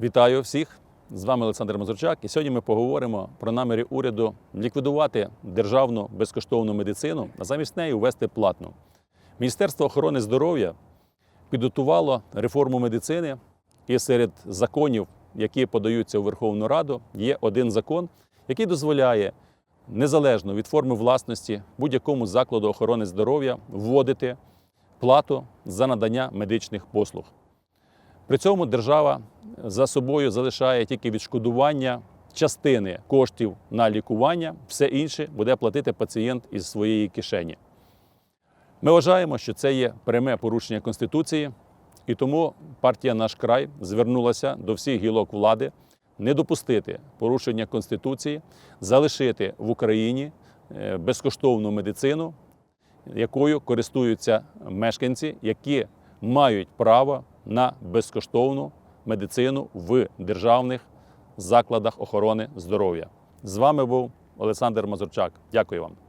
Вітаю всіх! З вами Олександр Мазурчак. І сьогодні ми поговоримо про наміри уряду ліквідувати державну безкоштовну медицину, а замість неї ввести платну. Міністерство охорони здоров'я підготувало реформу медицини, і серед законів, які подаються у Верховну Раду, є один закон, який дозволяє незалежно від форми власності будь-якому закладу охорони здоров'я вводити плату за надання медичних послуг. При цьому держава за собою залишає тільки відшкодування частини коштів на лікування, все інше буде платити пацієнт із своєї кишені. Ми вважаємо, що це є пряме порушення Конституції, і тому партія Наш край звернулася до всіх гілок влади не допустити порушення Конституції, залишити в Україні е, безкоштовну медицину, якою користуються мешканці, які мають право на безкоштовну медицину в державних закладах охорони здоров'я. З вами був Олександр Мазурчак. Дякую вам.